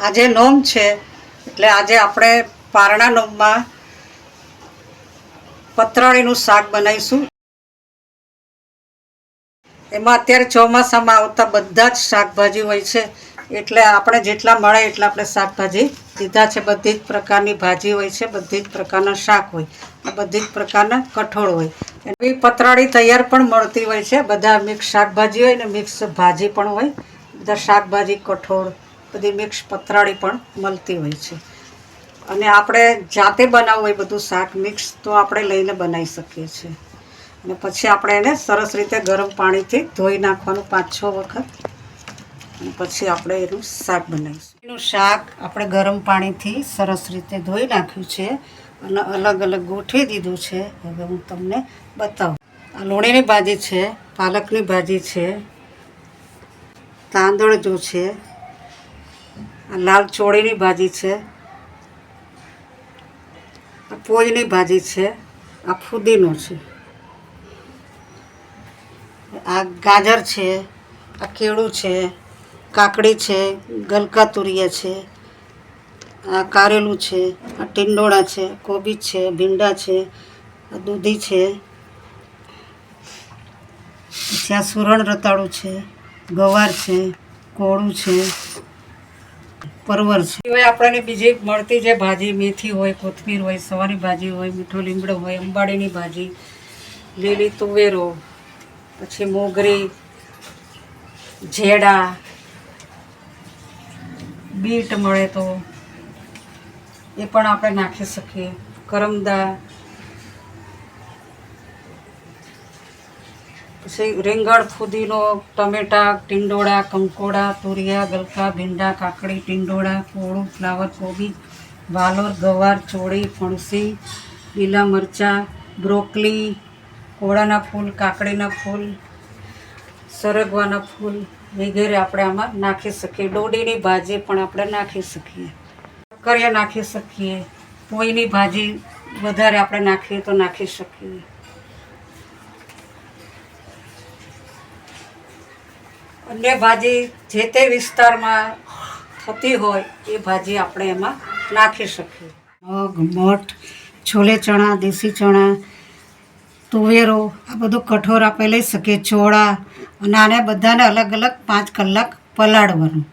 આજે નોમ છે, એટલે આજે આપણે પારણા નોમમાં પતરાળીનું શાક બનાવીશું. એમાં અત્યારે ચોમાસામાં આવતા બધા જ શાકભાજી હોય છે, એટલે આપણે જેટલા મળે એટલા આપણે શાકભાજી લીધા છે. બધી જ પ્રકારની ભાજી હોય છે, બધી જ પ્રકારના શાક હોય બધી જ પ્રકારના કઠોળ હોય. એવી પતરાળી તૈયાર પણ મળતી હોય છે. બધા મિક્સ શાકભાજી હોય ને મિક્સ ભાજી પણ હોય. બધા શાકભાજી, કઠોળ બધી મિક્સ પથરાળી પણ મળતી હોય છે. અને આપણે જાતે બનાવવું હોય બધું શાક મિક્સ તો આપણે લઈને બનાવી શકીએ છીએ. અને પછી આપણે એને સરસ રીતે ગરમ પાણીથી ધોઈ નાખવાનું પાંચ છ વખત. અને પછી આપણે એનું શાક બનાવીશું. એનું શાક આપણે ગરમ પાણીથી સરસ રીતે ધોઈ નાખ્યું છે અને અલગ અલગ ગોઠવી દીધું છે. હવે હું તમને બતાવું. આ લોણીની ભાજી છે, પાલકની ભાજી છે તાંદળજો છે આ લાલ ચોળીની ભાજી છે, આ પોઈની ભાજી છે, આ ફુદીનો છે. આ ગાજર છે, આ કેળું છે, કાકડી છે ગલકા તુરિયા છે, આ કારેલું છે, આ ટીંડોળા છે, કોબી છે, ભીંડા છે, આ દૂધી છે. આ સુરણ રતાળું છે, ગવાર છે, કોળું છે. પરવર છે. હવે આપણને બીજી મળતી જે ભાજી, મેથી હોય, કોથમીર હોય સવારી ભાજી હોય, મીઠો લીમડો હોય અંબાડીની ભાજી, લીલી તુવેરો, પછી મોગરી જેડા બીટ મળે તો એ પણ આપણે નાખી શકીએ. કરમદા પછી રીંગણ, ફુદીનો, ટમેટા, ટીંડોળા, કંકોડા, તુરિયા, ગલકા, ભીંડા, કાકડી, ટીંડોળા, કોળું, ફ્લાવર કોબી, વાલોર, ગવાર, ચોળી, ફણસી, લીલા મરચાં, બ્રોકલી, કોળાના ફૂલ, કાકડીના ફૂલ, સરગવાના ફૂલ વગેરે આપણે આમાં નાખી શકીએ. ડોડીની ભાજી પણ આપણે નાખી શકીએ. કરિયા નાખી શકીએ. પોઈની ભાજી વધારે આપણે નાખીએ તો નાખી શકીએ. અન્ય ભાજી જે તે વિસ્તારમાં થતી હોય એ ભાજી આપણે એમાં નાખી શકીએ. મગ મઠ છોલે ચણા દેશી ચણા તુવેરો આ બધું કઠોર આપણે લઈ શકીએ. ચોળા અને આને બધાને અલગ અલગ પાંચ કલાક પલાળવાનું.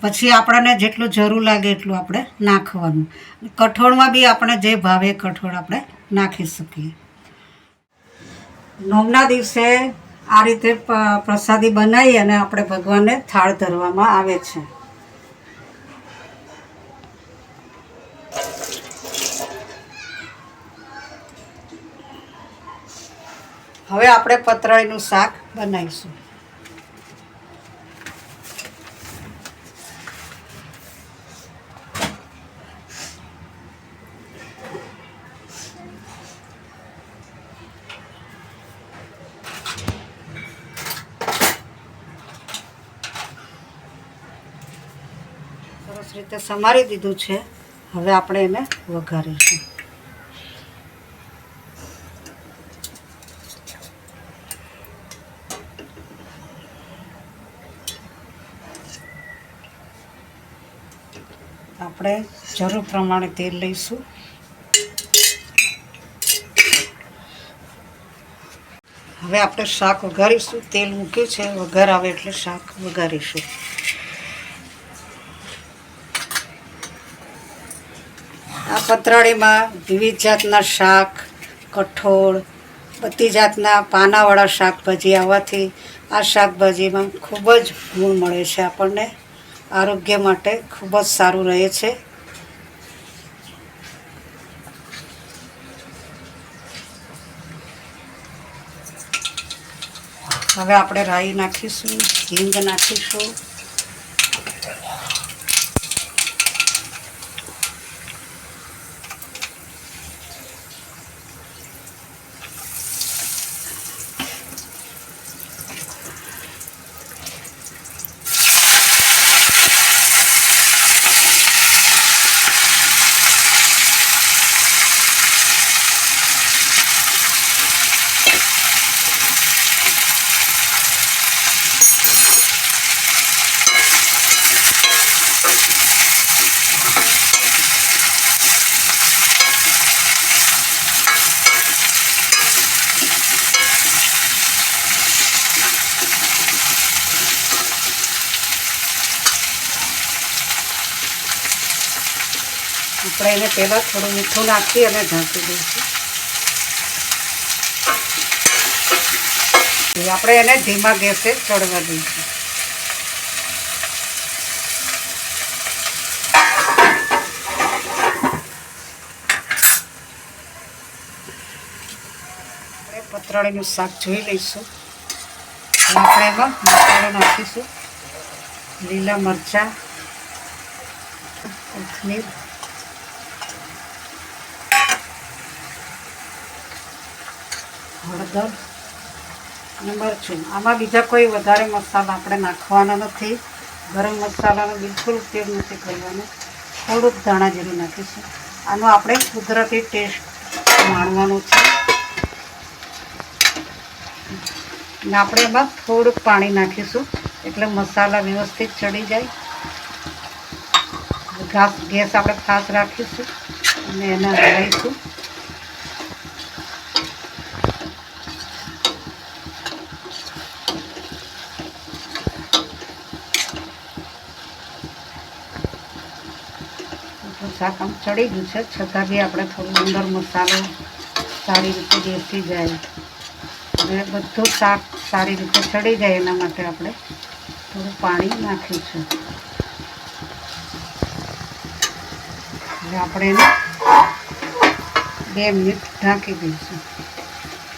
પછી આપણને જેટલું જરૂર લાગે એટલું આપણે નાખવાનું. કઠોળમાં બી આપણે જે ભાવે કઠોળ આપણે નાખી શકીએ. નોમના દિવસે આ રીતે પ્રસાદી બનાવી અને આપણે ભગવાનને થાળ ધરવામાં આવે છે. હવે આપણે પતરાળીનું શાક બનાવીશું. સરસ રીતે સમારી દીધું છે. હવે આપણે એને વઘારીશું. આપણે જરૂર પ્રમાણે તેલ લઈશું. હવે આપણે શાક વઘારીશું. તેલ મૂક્યું છે. વઘાર આવે એટલે શાક વઘારીશું. આ પતરાળીમાં વિવિધ જાતના શાક, કઠોળ, બધી જાતના પાનાવાળા શાકભાજી આવવાથી આ શાકભાજીમાં ખૂબ જ ગુણ મળે છે આપણને. આરોગ્ય માટે ખૂબ જ સારું રહે છે. હવે આપણે રાઈ નાખીશું, હિંગ નાખીશું. આપણે એને પહેલાં થોડું મીઠું નાખી અને ઢાંકી દઈશું. આપણે એને ધીમા ગેસે ચડવા દઈશું. પતરાળીનું શાક જોઈ લઈશું. આપણે એમાં મસાલો નાખીશું. લીલા મરચાં, કોથમીર. હળદર અને મરચું. આમાં બીજા કોઈ વધારે મસાલા આપણે નાખવાના નથી. ગરમ મસાલાનો બિલકુલ ઉપયોગ નથી કરવાનો. થોડુંક ધાણા જીરું નાખીશું. આનો આપણે કુદરતી ટેસ્ટ માણવાનો છે. અને આપણે એમાં થોડુંક પાણી નાખીશું એટલે મસાલા વ્યવસ્થિત ચડી જાય. ગેસ આપણે ખાસ રાખીશું અને એને હલાવીશું તો શાક આમ ચડી ગયું છે. છતાં બી આપણે થોડું અંદર મસાલો સારી રીતે બેસી જાય. અને બધું શાક સારી રીતે ચડી જાય એના માટે આપણે થોડું પાણી નાખીશું એટલે આપણે એને બે મિનિટ ઢાંકી દઈશું.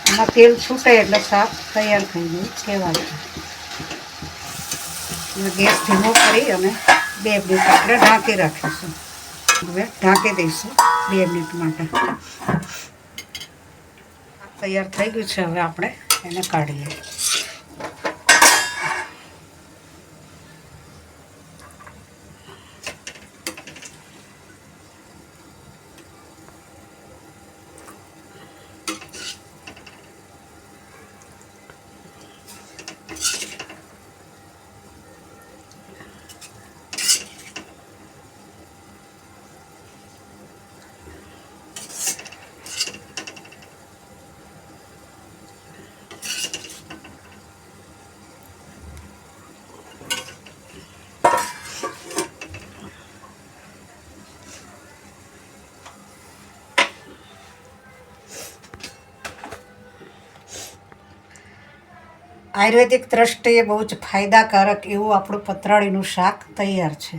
એમાં તેલ છૂટે એટલે શાક તૈયાર થઈ ગયું, કહેવાય ગેસ ધીમો કરી અને બે મિનિટ આપણે ઢાંકી રાખીશું. હવે ઢાંકી દઈશું બે મિનિટ માટે. તૈયાર થઈ ગયું છે હવે આપણે એને કાઢી આયુર્વેદિક દ્રષ્ટિએ બહુ જ ફાયદાકારક એવું આપણું પતરાળીનું શાક તૈયાર છે.